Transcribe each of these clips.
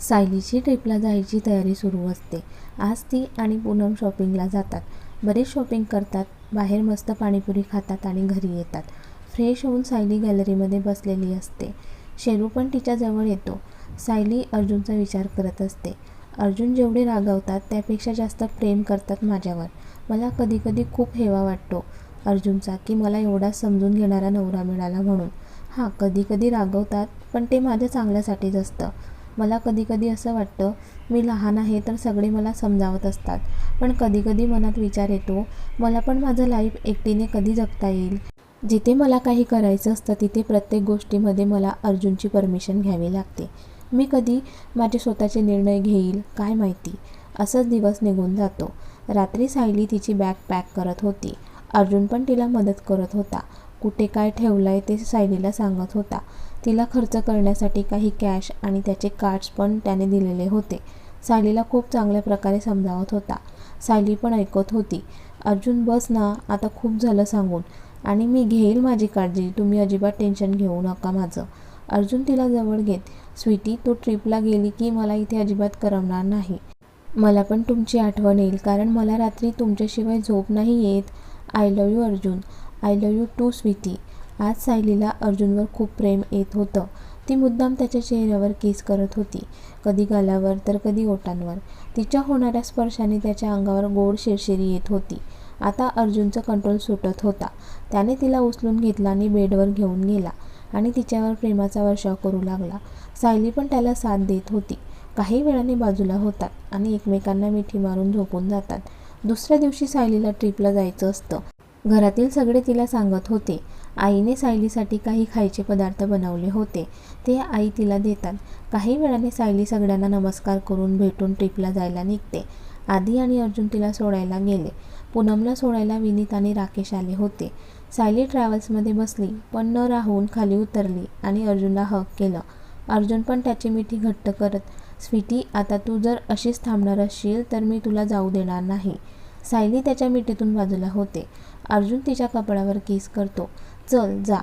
सायलीची ट्रिपला जायची तयारी सुरू असते. आज ती आणि पूनम शॉपिंगला जातात. बरेच शॉपिंग करतात बाहेर मस्त पाणीपुरी खातात आणि घरी येतात. फ्रेश होऊन सायली गॅलरीमध्ये बसलेली असते. शेरू पण तिच्याजवळ येतो. सायली अर्जुनचा विचार करत असते. अर्जुन जेवढे रागवतात त्यापेक्षा जास्त प्रेम करतात माझ्यावर. मला कधीकधी खूप हेवा वाटतो अर्जुनचा की मला एवढा समजून घेणारा नवरा मिळाला म्हणून. हां कधीकधी रागवतात पण ते माझ्या चांगल्यासाठीच असतं. मला कधीकधी असं वाटतं मी लहान आहे तर सगळे मला समजावत असतात. पण कधीकधी मनात विचार येतो मला पण माझं लाईफ एकटीने कधी जगता येईल? जिथे मला काही करायचं असतं तिथे प्रत्येक गोष्टीमध्ये मला अर्जुनची परमिशन घ्यावी लागते. मी कधी माझे स्वतःचे निर्णय घेईल काय माहिती? असंच दिवस निघून जातो. रात्री सायली तिची बॅग पॅक करत होती. अर्जुन पण तिला मदत करत होता. कुठे काय ठेवलं आहे ते सायलीला सांगत होता. तिला खर्च करण्यासाठी काही कॅश आणि त्याचे कार्ड्स पण त्याने दिलेले होते. सायलीला खूप चांगल्या प्रकारे समजावत होता. सायली पण ऐकत होती. अर्जुन बस ना आता खूप झालं सांगून. आणि मी घेईल माझी काळजी. तुम्ही अजिबात टेन्शन घेऊ नका माझं. अर्जुन तिला जवळ घेत स्वीटी तू ट्रिपला गेली की मला इथे अजिबात करमणार नाही. मला पण तुमची आठवण येईल कारण मला रात्री तुमच्याशिवाय झोप नाही येत. I love you Arjun. I love you too sweetie आज सायलीला अर्जुनवर खूप प्रेम येत होतं. ती मुद्दाम त्याच्या चेहऱ्यावर केस करत होती. कधी गालावर तर कधी ओटांवर तिच्या होणाऱ्या स्पर्शाने त्याच्या अंगावर गोड शिरशिरी येत होती. आता अर्जुनचं कंट्रोल सुटत होता. त्याने तिला उचलून घेतला आणि बेडवर घेऊन गेला आणि तिच्यावर प्रेमाचा वर्षाव करू लागला. सायली पण त्याला साथ देत होती. काही वेळाने बाजूला होतात आणि एकमेकांना मिठी मारून झोपून जातात. दुसऱ्या दिवशी सायलीला ट्रिपला जायचं असतं. घरातील सगळे तिला सांगत होते. आईने सायलीसाठी काही खायचे पदार्थ बनवले होते. ते आई तिला देतात. काही वेळाने सायली सगळ्यांना नमस्कार करून भेटून ट्रिपला जायला निघते. आधी आणि अर्जुन तिला सोडायला गेले. पूनमला सोडायला विनीत आणि राकेश आले होते. सायली ट्रॅव्हल्समध्ये बसली पण न राहून खाली उतरली आणि अर्जुनला हक केलं. अर्जुन पण त्याची मिठी घट्ट करत स्वीटी आता तू जर अशीच थांबणार असशील तर मी तुला जाऊ देणार नाही. सायली त्याच्या मिठीतून बाजूला होते. अर्जुन तिच्या कपड्यावर किस करतो. चल जा.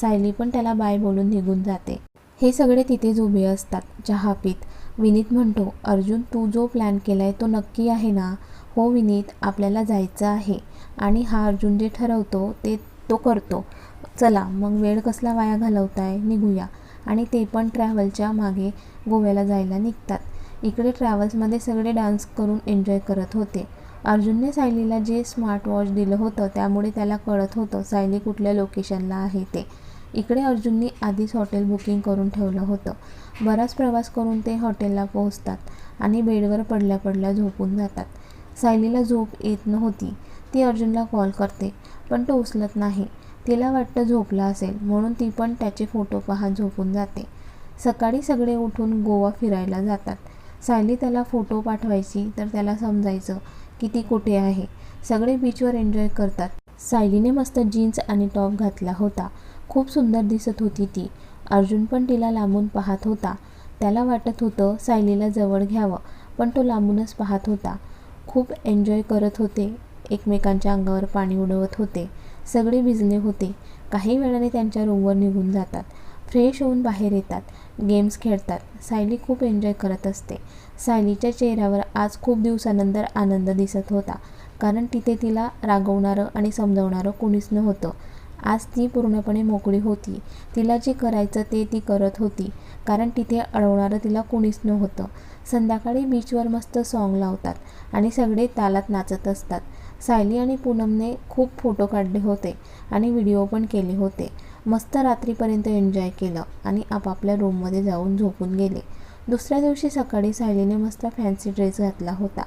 सायली पण त्याला बाय बोलून निघून जाते. हे सगळे तिथेच उभे असतात चहा पीत विनीत म्हणतो अर्जुन तू जो प्लॅन केलाय तो नक्की आहे ना? हो विनीत. आपल्याला जायचं आहे. आणि हा अर्जुन जे ठरवतो ते तो करतो. चला मग वेळ कसला वाया घालवताय? निघूया. आणि ते पण ट्रॅव्हलच्या मागे गोव्याला जायला निघतात. इकडे ट्रॅव्हल्समध्ये सगळे डान्स करून एन्जॉय करत होते. अर्जुनने सायलीला जे स्मार्टवॉच दिलं होतं त्यामुळे त्याला कळत होतं सायली कुठल्या लोकेशनला आहे ते. इकडे अर्जुननी आधीच हॉटेल बुकिंग करून ठेवलं होतं. बराच प्रवास करून ते हॉटेलला पोहोचतात आणि बेडवर पडल्या पडल्या झोपून जातात. सायलीला झोप येत नव्हती. ती अर्जुनला कॉल करते पण तो उचलत नाही. तिला वाटतं झोपला असेल म्हणून ती पण त्याचे फोटो पाहत झोपून जाते. सकाळी सगळे उठून गोवा फिरायला जातात. सायली त्याला फोटो पाठवायची तर त्याला समजायचं की ती कुठे आहे? सगळे बीचवर एन्जॉय करतात. सायलीने मस्त जीन्स आणि टॉप घातला होता. खूप सुंदर दिसत होती ती. अर्जुन पण तिला लांबून पाहत होता. त्याला वाटत होतं सायलीला जवळ घ्यावं पण तो लांबूनच पाहत होता. खूप एन्जॉय करत होते. एकमेकांच्या अंगावर पाणी उडवत होते. सगळे भिजले होते. काही वेळाने त्यांच्या रूमवर निघून जातात. फ्रेश होऊन बाहेर येतात. गेम्स खेळतात. सायली खूप एन्जॉय करत असते. सायलीच्या चेहऱ्यावर आज खूप दिवसानंतर आनंद दिसत होता. कारण तिथे तिला रागवणारं आणि समजवणारं कोणीच नव्हतं. आज ती पूर्णपणे मोकळी होती. तिला जे करायचं ते ती करत होती. कारण तिथे अडवणारं तिला कोणीच नव्हतं. संध्याकाळी बीचवर मस्त सॉन्ग लावतात आणि सगळे तालात नाचत असतात. सायली आणि पूनमने खूप फोटो काढले होते आणि व्हिडिओ पण केले होते. मस्त रात्रीपर्यंत एन्जॉय केलं आणि आपापल्या रूममध्ये जाऊन झोपून गेले. दुसऱ्या दिवशी सकाळी सायलीने मस्त फॅन्सी ड्रेस घातला होता.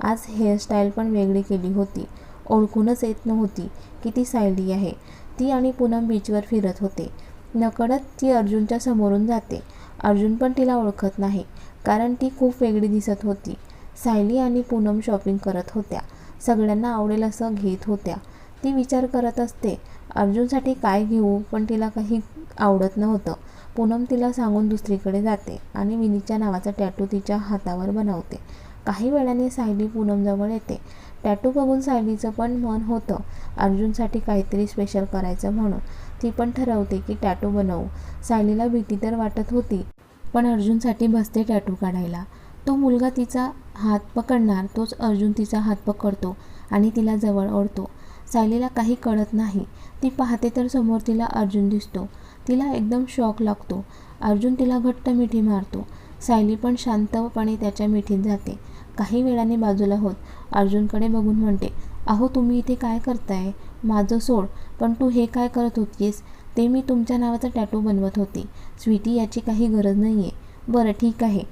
आज हेअरस्टाईल पण वेगळी केली होती. ओळखूनच येत नव्हती की ती सायली आहे. ती आणि पूनम बीचवर फिरत होते. नकळत ती अर्जुनच्या समोरून जाते. अर्जुन पण तिला ओळखत नाही कारण ती खूप वेगळी दिसत होती. सायली आणि पूनम शॉपिंग करत होत्या. सगळ्यांना आवडेल असं घेत होत्या. ती विचार करत असते अर्जुनसाठी काय घेऊ? पण तिला काही आवडत नव्हतं. पूनम तिला सांगून दुसरीकडे जाते आणि विनीच्या नावाचा टॅटू तिच्या हातावर बनवते. काही वेळाने सायली पूनमजवळ येते. टॅटू बघून सायलीचं पण मन होतं. अर्जुनसाठी काहीतरी स्पेशल करायचं म्हणून. ती पण ठरवते की टॅटू बनवू. सायलीला भीती तर वाटत होती पण अर्जुनसाठी बसते टॅटू काढायला. तो मुलगा तिचा हात पकडणार तोच अर्जुन तिचा हात पकडतो आणि तिला जवळ ओढतो. सायलीला काही कळत नाही. ती पाहते तर समोर तिला अर्जुन दिसतो. तिला एकदम शॉक लागतो. अर्जुन तिला घट्ट मिठी मारतो. सायली पण शांतपणे त्याच्या मिठीत जाते. काही वेळाने बाजूला होत. अर्जुनकडे बघून म्हणते अहो तुम्ही इथे काय करताय? माझं सोड पण तू हे काय करत होतीस? ते मी तुमच्या नावाचा टॅटू बनवत होते. स्वीटी याची काही गरज नाही आहे बरं ठीक आहे.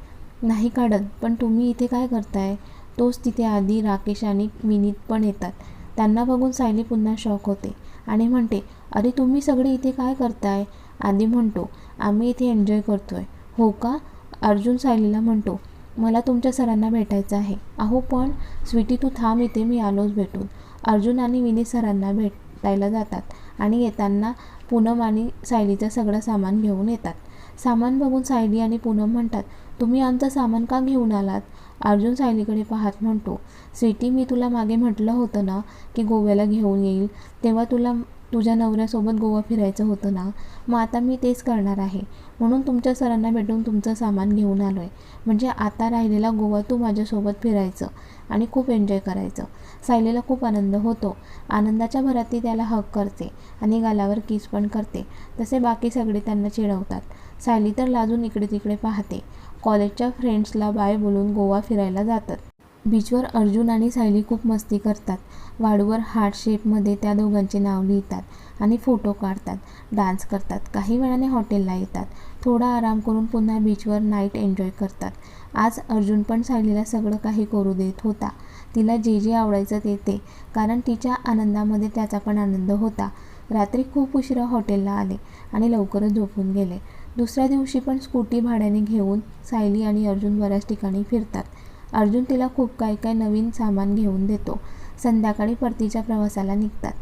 नाही काढत पण तुम्ही इथे काय करताय? तोच तिथे आधी राकेश आणि विनीत पण येतात. त्यांना बघून सायली पुन्हा शॉक होते आणि म्हणते अरे तुम्ही सगळे इथे काय करताय? आधी म्हणतो आम्ही इथे एन्जॉय करतो आहे हो का? अर्जुन सायलीला म्हणतो मला तुमच्या सरांना भेटायचं आहे. अहो पण स्वीटी तू थांब इथे मी आलोच भेटून. अर्जुन आणि विनीत सरांना भेटायला जातात आणि येताना पूनम आणि सायलीचं सगळं सामान घेऊन येतात. सामान बघून सायली आणि पूनम म्हणतात तुम्ही आमचं सामान का घेऊन आलात? अर्जुन सायलीकडे पाहत म्हणतो स्वीटी मी तुला मागे म्हटलं होतं ना की गोव्याला घेऊन येईल तेव्हा तुला तुझ्या नवऱ्यासोबत गोवा फिरायचं होतं ना मग आता मी तेच करणार आहे. म्हणून तुमच्या सरांना भेटून तुमचं सामान घेऊन आलो आहे म्हणजे आता राहिलेला गोवा तू माझ्यासोबत फिरायचं आणि खूप एन्जॉय करायचं. सायलीला खूप आनंद होतो. आनंदाच्या भरात ती त्याला हक करते आणि गालावर किस पण करते. तसे बाकी सगळे त्यांना चिडवतात. सायली तर लाजून इकडे तिकडे पाहते. कॉलेजच्या फ्रेंड्सला बाय बोलून गोवा फिरायला जातात. बीचवर अर्जुन आणि सायली खूप मस्ती करतात. वाळूवर हार्ट शेपमध्ये त्या दोघांचे नाव लिहितात आणि फोटो काढतात डान्स करतात काही वेळाने हॉटेलला येतात थोडा आराम करून पुन्हा बीचवर नाईट एन्जॉय करतात. आज अर्जुन पण सायलीला सगळं काही करू देत होता. तिला जे जे आवडायचं ते ते कारण तिच्या आनंदामध्ये त्याचा पण आनंद होता. रात्री खूप उशिरा हॉटेलला आले आणि लवकरच झोपून गेले. दुसऱ्या दिवशी पण स्कूटी भाड्याने घेऊन सायली आणि अर्जुन बऱ्याच ठिकाणी फिरतात. अर्जुन तिला खूप काही काय नवीन सामान घेऊन देतो. संध्याकाळी परतीच्या प्रवासाला निघतात.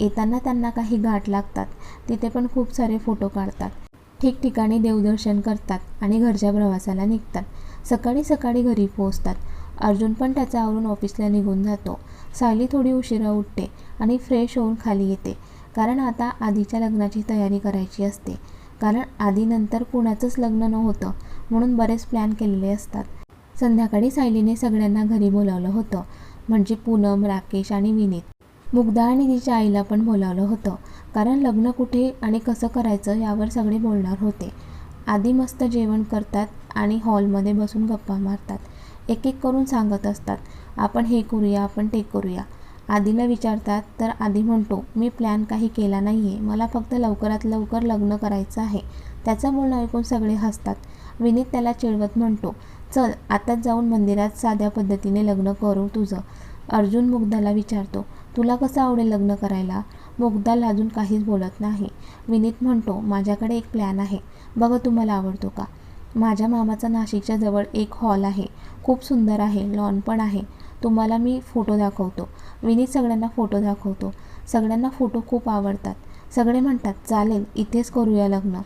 येताना त्यांना काही घाट लागतात. तिथे पण खूप सारे फोटो काढतात. ठिकठिकाणी देवदर्शन करतात आणि घरच्या प्रवासाला निघतात. सकाळी सकाळी घरी पोहोचतात. अर्जुन पण त्याचा आवरून ऑफिसला निघून जातो. सायली थोडी उशिरा उठते आणि फ्रेश होऊन खाली येते. कारण आता आधीच्या लग्नाची तयारी करायची असते. कारण आधीनंतर कुणाचंच लग्न न होतं म्हणून बरेच प्लॅन केलेले असतात. संध्याकाळी सायलीने सगळ्यांना घरी बोलावलं होतं. म्हणजे पूनम राकेश आणि विनीत. मुग्धा आणि तिच्या आईला पण बोलावलं होतं. कारण लग्न कुठे आणि कसं करायचं यावर सगळे बोलणार होते. आधी मस्त जेवण करतात आणि हॉलमध्ये बसून गप्पा मारतात. एक एक करून सांगत असतात. आपण हे करूया आपण ते करूया. आधीला विचारतात तर आधी म्हणतो मी प्लॅन काही केला नाही आहे मला फक्त लवकरात लवकर लग्न करायचं आहे. त्याचं बोलणं ऐकून सगळे हसतात. विनीत त्याला चिडवत म्हणतो चल आताच जाऊन मंदिरात साध्या पद्धतीने लग्न करू तुझं. अर्जुन मुग्धाला विचारतो तुला कसं आवडेल लग्न करायला? मुग्धाल अजून काहीच बोलत नाही. विनीत म्हणतो माझ्याकडे एक प्लॅन आहे. बघा तुम्हाला आवडतो का? माझ्या मामाचा नाशिकच्या जवळ एक हॉल आहे. खूप सुंदर आहे लॉन पण आहे. तुम्हाला मी फोटो दाखवतो. विनीत सगळ्यांना फोटो दाखवतो. सगळ्यांना फोटो खूप आवडतात. सगळे म्हणतात चालेल इथेच करूया लग्न.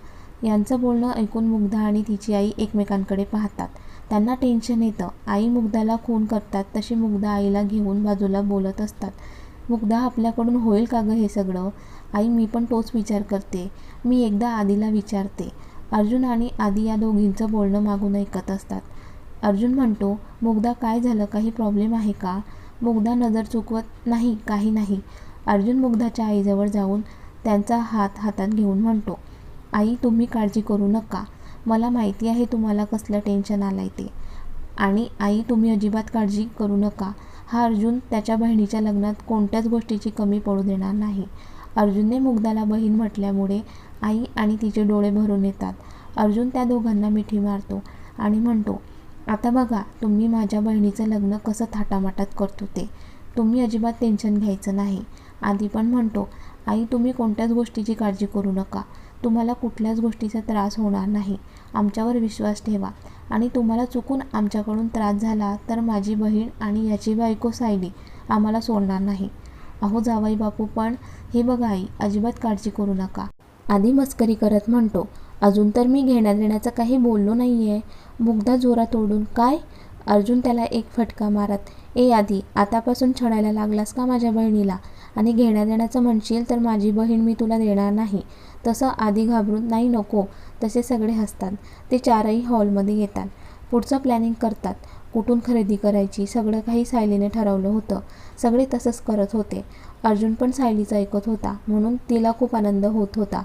यांचं बोलणं ऐकून मुग्धा आणि तिची आई एकमेकांकडे पाहतात. त्यांना टेन्शन येतं. आई मुग्धाला खून करतात तशी मुग्धा आईला घेऊन बाजूला बोलत असतात. मुग्धा आपल्याकडून होईल का गं हे सगळं? आई मी पण तोच विचार करते. मी एकदा आदीला विचारते. अर्जुन आणि आधी या दोघींचं बोलणं मागून ऐकत असतात. अर्जुन म्हणतो मुग्धा काय झालं? काही प्रॉब्लेम आहे का? मुग्धा नजर चुकवत नाही काही नाही. अर्जुन मुग्धाच्या आईजवळ जाऊन त्यांचा हात हातात घेऊन म्हणतो आई तुम्ही काळजी करू नका. मला माहिती आहे तुम्हाला कसलं टेन्शन आलं आहे ते. आणि आई तुम्ही अजिबात काळजी करू नका. हा अर्जुन त्याच्या बहिणीच्या लग्नात कोणत्याच गोष्टीची कमी पडू देणार नाही. अर्जुनने मुग्धाला बहीण म्हटल्यामुळे आई आणि तिचे डोळे भरून येतात. अर्जुन त्या दोघांना मिठी मारतो आणि म्हणतो आता बघा तुम्ही माझ्या बहिणीचं लग्न कसं थाटामाटात करतो ते. तुम्ही अजिबात टेन्शन घ्यायचं नाही. आधी पण म्हणतो आई तुम्ही कोणत्याच गोष्टीची काळजी करू नका. तुम्हाला कुठल्याच गोष्टीचा त्रास होणार नाही. आमच्यावर विश्वास ठेवा. आणि तुम्हाला चुकून आमच्याकडून त्रास झाला तर माझी बहीण आणि याची बायको सायली आम्हाला सोडणार नाही. अहो जावाई बापू पण हे बघा आई अजिबात काळजी करू नका. आधी मस्करी करत म्हणतो अजून तर मी घेण्या देण्याचं काही बोललो नाही आहे मुग्धा जोरात ओढून काय? अर्जुन त्याला एक फटका मारत ए आधी आतापासून छळायला लागलास का माझ्या बहिणीला? आणि घेण्या देण्याचं म्हणशील तर माझी बहीण मी तुला देणार नाही. तसं आधी घाबरून नाही नको. तसे सगळे हसतात. ते चारही हॉलमध्ये येतात. पुढचं प्लॅनिंग करतात. कुठून खरेदी करायची? सगळं काही सायलीने ठरवलं होतं. सगळे तसंच करत होते. अर्जुन पण सायलीचं ऐकत होता. म्हणून तिला खूप आनंद होत होता.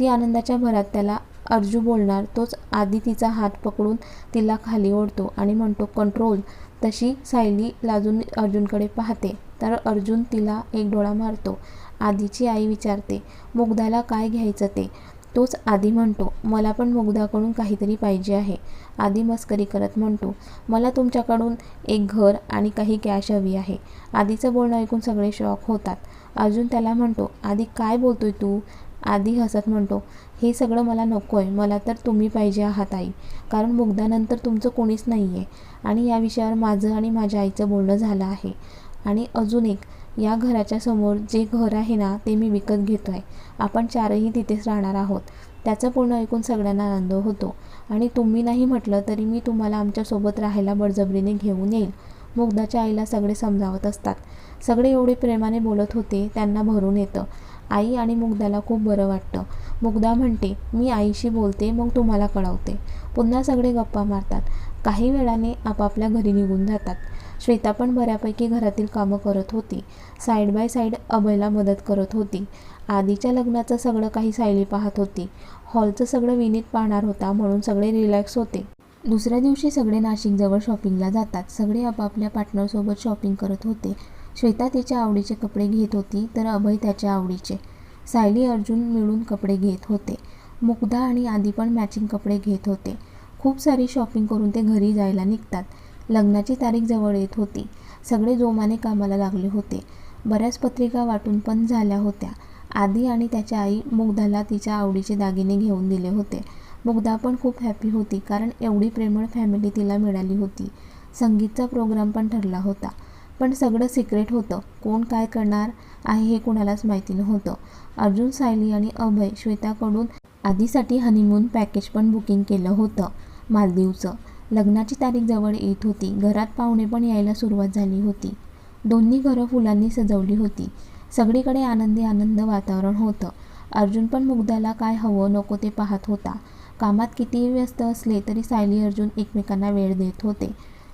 ती आनंदाच्या भरात त्याला अर्जू बोलणार तोच आधी तिचा हात पकडून तिला खाली ओढतो आणि म्हणतो कंट्रोल. तशी सायली लाजून अर्जुनकडे पाहते. तर अर्जुन तिला एक डोळा मारतो. आधीची आई विचारते मुग्धाला काय घ्यायचं ते? तोच आधी म्हणतो मला पण मुग्धाकडून काहीतरी पाहिजे आहे. आधी मस्करी करत म्हणतो मला तुमच्याकडून एक घर आणि काही कॅश हवी आहे. आधीचं बोलणं ऐकून सगळे शॉक होतात. अर्जुन त्याला म्हणतो आधी काय बोलतोय तू? आधी हसत म्हणतो हे सगळं मला नको आहे मला तर तुम्ही पाहिजे आहात आई. कारण मुग्धानंतर तुमचं कोणीच नाही आहे आणि या विषयावर माझं आणि माझ्या आईचं बोलणं झालं आहे. आणि अजून एक या घराच्या समोर जे घर आहे ना ते मी विकत घेतो आहे आपण चारही तिथेच राहणार आहोत. त्याचं पूर्ण ऐकून सगळ्यांना आनंद होतो. आणि तुम्ही नाही म्हटलं तरी मी तुम्हाला आमच्यासोबत राहायला बळजबरीने घेऊन येईल. मुग्धाच्या आईला सगळे समजावत असतात. सगळे एवढे प्रेमाने बोलत होते त्यांना भरून येतं. आई आणि मुग्धाला खूप बरं वाटतं. मुग्धा म्हणते मी आईशी बोलते मग तुम्हाला कळवते. पुन्हा सगळे गप्पा मारतात. काही वेळाने आपापल्या घरी निघून जातात. श्वेता पण बऱ्यापैकी घरातील कामं करत होती. साईड बाय साईड अभयला मदत करत होती. आधीच्या लग्नाचं सगळं काही सायली पाहत होती. हॉलचं सगळं विनीत पाहणार होता म्हणून सगळे रिलॅक्स होते. दुसऱ्या दिवशी सगळे नाशिकजवळ शॉपिंगला जातात. सगळे आपापल्या पार्टनरसोबत शॉपिंग करत होते. श्वेता तिच्या आवडीचे कपडे घेत होती तर अभय त्याच्या आवडीचे. सायली अर्जुन मिळून कपडे घेत होते. मुग्धा आणि आदी पण मॅचिंग कपडे घेत होते. खूप सारी शॉपिंग करून ते घरी जायला निघतात. लग्नाची तारीख जवळ येत होती. सगळे जोमाने कामाला लागले होते. बऱ्याच पत्रिका वाटून पण झाल्या होत्या. आधी आणि त्याच्या आई मुग्धाला तिच्या आवडीचे दागिने घेऊन दिले होते. मुग्धा पण खूप हॅपी होती कारण एवढी प्रेमळ फॅमिली तिला मिळाली होती. संगीतचा प्रोग्राम पण ठरला होता. पण सगळं सिक्रेट होतं. कोण काय करणार आहे हे कुणालाच माहिती नव्हतं. अर्जुन सायली आणि अभय श्वेताकडून आधीसाठी हनीमून पॅकेज पण बुकिंग केलं होतं. मालदीवचं. लग्नाची तारीख जवळ येत होती. घरात पाहुणे पण यायला सुरुवात झाली होती. दोन्ही घरं फुलांनी सजवली होती. सगळीकडे आनंदी आनंद वातावरण होतं. अर्जुन पण मुग्धाला काय हवं नको ते पाहत होता. कामात कितीही व्यस्त असले तरी सायली अर्जुन एकमेकांना वेळ देत होते.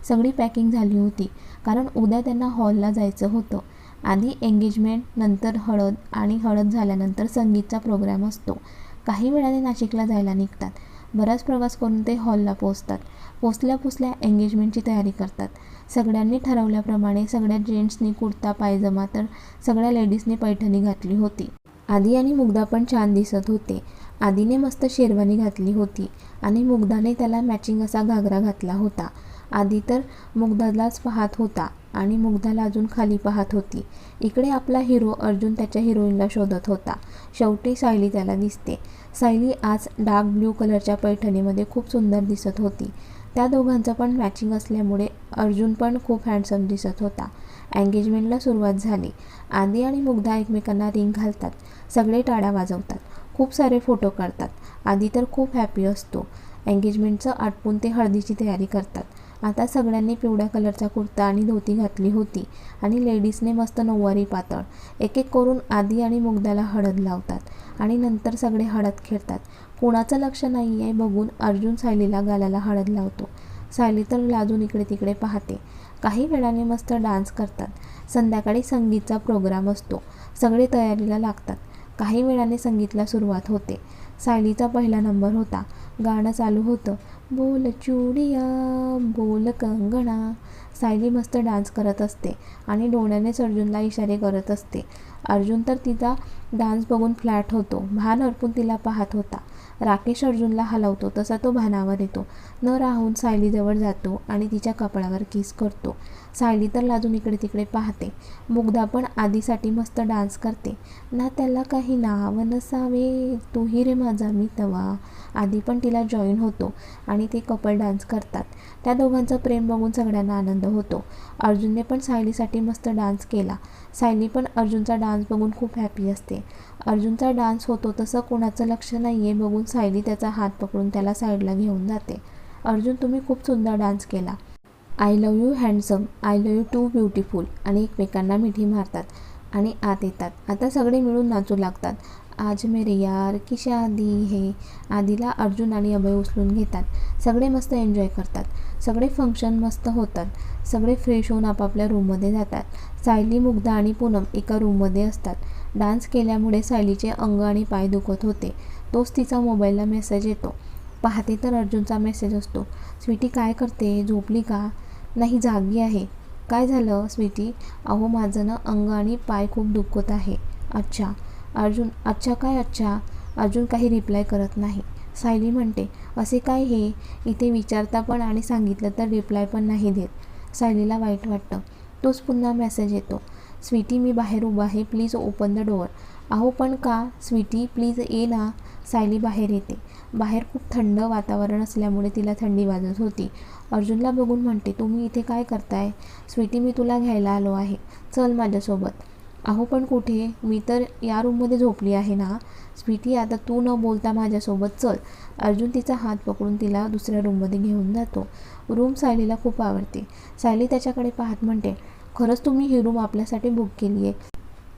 सगळी पॅकिंग झाली होती कारण उद्या त्यांना हॉलला जायचं होतं. आधी एंगेजमेंट नंतर हळद आणि हळद झाल्यानंतर संगीतचा प्रोग्राम असतो. काही वेळाने नाशिकला जायला निघतात. बराच प्रवास करून ते हॉलला पोहोचतात. पोचल्या पोचल्या एंगेजमेंटची तयारी करतात. सगळ्यांनी ठरवल्याप्रमाणे सगळ्या जेंट्सनी कुर्ता पायजमा तर सगळ्या लेडीजनी पैठणी घातली होती. आधी आणि मुग्धा पण छान दिसत होते. आदीने मस्त शेरवानी घातली होती आणि मुग्धाने त्याला मॅचिंग असा घागरा घातला होता. आधी तर मुग्धालाच पाहत होता आणि मुग्धाला अजून खाली पाहत होती. इकडे आपला हिरो अर्जुन त्याच्या हिरोईनला शोधत होता. शेवटी सायली त्याला दिसते. सायली आज डार्क ब्ल्यू कलरच्या पैठणीमध्ये खूप सुंदर दिसत होती. त्या दोघांचं पण मॅचिंग असल्यामुळे अर्जुन पण खूप हँडसम दिसत होता. एंगेजमेंटला सुरुवात झाली. आदी आणि मुग्धा एकमेकांना रिंग घालतात. सगळे टाळ्या वाजवतात. खूप सारे फोटो काढतात. आधी तर खूप हॅपी असतो. एंगेजमेंटचं आटपून ते हळदीची तयारी करतात. आता सगळ्यांनी पिवळ्या कलरचा कुर्ता आणि धोती घातली होती आणि लेडीजने मस्त नऊवारी पातळ. एक एक करून आदी आणि मुग्धाला हळद लावतात आणि नंतर सगळे हळद खेळतात. कोणाचं लक्ष नाही आहे बघून अर्जुन सायलीला गालाला हळद लावतो. सायली तर लाजून इकडे तिकडे पाहते. काही वेळाने मस्त डान्स करतात. संध्याकाळी संगीतचा प्रोग्राम असतो. सगळे तयारीला लागतात. काही वेळाने संगीतला सुरुवात होते. सायलीचा पहिला नंबर होता. गाणं चालू होतं. बोल चुडिया बोल कंगणा. सायली मस्त डान्स करत असते आणि डोळ्यानेच अर्जुनला इशारे करत असते. अर्जुन तर तिचा डान्स बघून फ्लॅट होतो. भान हरपून तिला पाहत होता. राकेश अर्जुनला हलवतो. तसा तो भानावर येतो. न राहून सायलीजवळ जातो आणि तिच्या कपाळावर किस करतो. सायली तर लाजून इकडे तिकडे पाहते. मुग्धा पण आधीसाठी मस्त डान्स करते. ना त्याला काही नाव नसावे. तूही रे माझा मी तवा. आधी पण तिला जॉईन होतो आणि ते कपल डान्स करतात. त्या दोघांचं प्रेम बघून सगळ्यांना आनंद होतो. अर्जुनने पण सायलीसाठी मस्त डान्स केला. सायली पण अर्जुनचा डान्स बघून खूप हॅपी असते. अर्जुनचा डान्स होतो तसं कोणाचं लक्ष नाही आहे बघून सायली त्याचा हात पकडून त्याला साईडला घेऊन जाते. अर्जुन तुम्ही खूप सुंदर डान्स केला. I love you handsome I love you too beautiful आणि एकमेकांना मिठी मारतात आणि आत येतात. आता सगळे मिळून नाचू लागतात. आज मेरे यार की शादी हे? आधीला अर्जुन आणि अभय उचलून घेतात. सगळे मस्त एन्जॉय करतात. सगळे फंक्शन मस्त होतात. सगळे फ्रेश होऊन आपापल्या रूममध्ये जातात. सायली मुग्धा आणि पूनम एका रूममध्ये असतात. डान्स केल्यामुळे सायलीचे अंग आणि पाय दुखत होते. तोच तिचा मोबाईलला मेसेज येतो. पाहते तर अर्जुनचा मेसेज असतो स्वीटी काय करते? झोपली का? नाही जागी आहे. काय झालं स्वीटी? अहो माझं ना अंग आणि पाय खूप दुखत आहे. अच्छा. अर्जुन अच्छा काय अच्छा? अर्जुन काही रिप्लाय करत नाही. सायली म्हणते असे काय हे? इथे विचारता पण आणि सांगितलं तर रिप्लाय पण नाही देत. सायलीला वाईट वाटतं. तोच पुन्हा मेसेज येतो. स्वीटी मी बाहेर उभा आहे. प्लीज ओपन द डोअर अहो पण का? स्वीटी प्लीज ये ना. सायली बाहेर येते. बाहेर खूप थंड वातावरण असल्यामुळे तिला थंडी वाजत होती. अर्जुनला बघून म्हणते तुम्ही इथे काय करताय? स्वीटी मी तुला घ्यायला आलो आहे. चल माझ्यासोबत. अहो पण कुठे? मी तर या रूममध्ये झोपली आहे ना. स्वीटी आता तू न बोलता माझ्यासोबत चल. अर्जुन तिचा हात पकडून तिला दुसऱ्या रूममध्ये घेऊन जातो. रूम सायलीला खूप आवडते. सायली त्याच्याकडे पाहत म्हणते खरंच तुम्ही ही रूम आपल्यासाठी बुक केली आहे.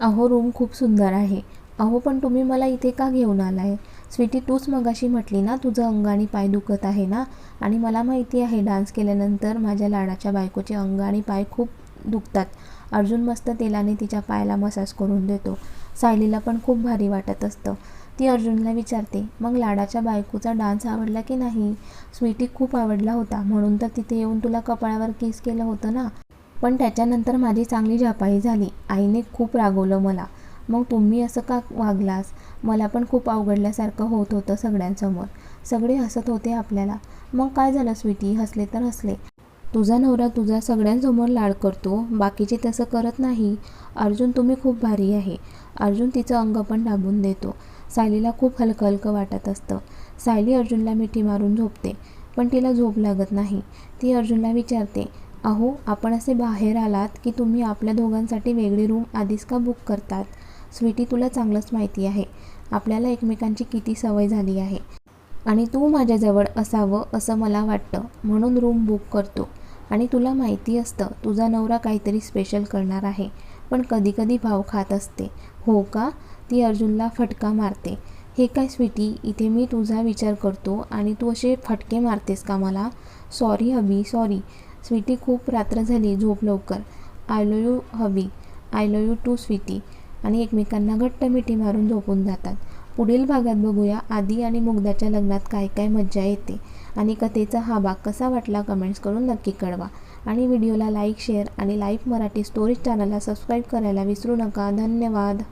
अहो रूम खूप सुंदर आहे. अहो पण तुम्ही मला इथे का घेऊन आलाय? स्वीटी तूच मगाशी म्हटली ना तुझं अंग आणि पाय दुखत आहे ना? आणि मला माहिती आहे डान्स केल्यानंतर माझ्या लाडाच्या बायकोचे अंग आणि पाय खूप दुखतात. अर्जुन मस्त तेलाने तिच्या पायाला मसाज करून देतो. सायलीला पण खूप भारी वाटत असतं. ती अर्जुनला विचारते मग लाडाच्या बायकोचा डान्स आवडला की नाही? स्वीटी खूप आवडला होता म्हणून तर तिथे येऊन तुला कपाळावर किस केलं होतं ना? पण त्याच्यानंतर माझी चांगली झापाई झाली. आईने खूप रागवलं मला. मग तुम्ही असं का वागलास? मला पण खूप अवघडल्यासारखं होत होतं सगळ्यांसमोर. सगळे हसत होते आपल्याला. मग काय झालं स्वीटी? हसले तर हसले. तुझा नवरा तुझा सगळ्यांसमोर लाड करतो. बाकीचे तसं करत नाही. अर्जुन तुम्ही खूप भारी आहे. अर्जुन तिचं अंग पण दाबून देतो. सायलीला खूप हलकं हलकं वाटत असतं. सायली अर्जुनला मिठी मारून झोपते पण तिला झोप लागत नाही. ती अर्जुनला विचारते अहो आपण असे बाहेर आलात की तुम्ही आपल्या दोघांसाठी वेगळी रूम आधीच का बुक करतात? स्वीटी तुला चांगलंच माहिती आहे. आपल्याला एकमेकांची किती सवय झाली आहे. आणि तू माझ्याजवळ असावं असं मला वाटतं. म्हणून रूम बुक करतो. आणि तुला माहिती असतं तुझा नवरा काहीतरी स्पेशल करणार आहे. पण कधीकधी भाव खात असते. हो का? ती अर्जुनला फटका मारते. हे काय स्वीटी? इथे मी तुझा विचार करतो आणि तू असे फटके मारतेस का मला? सॉरी हबी सॉरी स्वीटी खूप रात्र झाली झोप लवकर. आय लो यू हवी. I love you too sweetie. आणि एकमेकांना घट्ट मिठी मारून झोपून जातात. पुढील भागात बघूया आदी आणि मुग्धाच्या लग्नात काय काय मज्जा येते. आणि कथेचा हा भाग कसा वाटला कमेंट्स करून नक्की कळवा. आणि व्हिडिओला लाईक शेअर आणि लाईव्ह मराठी स्टोरीज चॅनलला सबस्क्राईब करायला विसरू नका. धन्यवाद.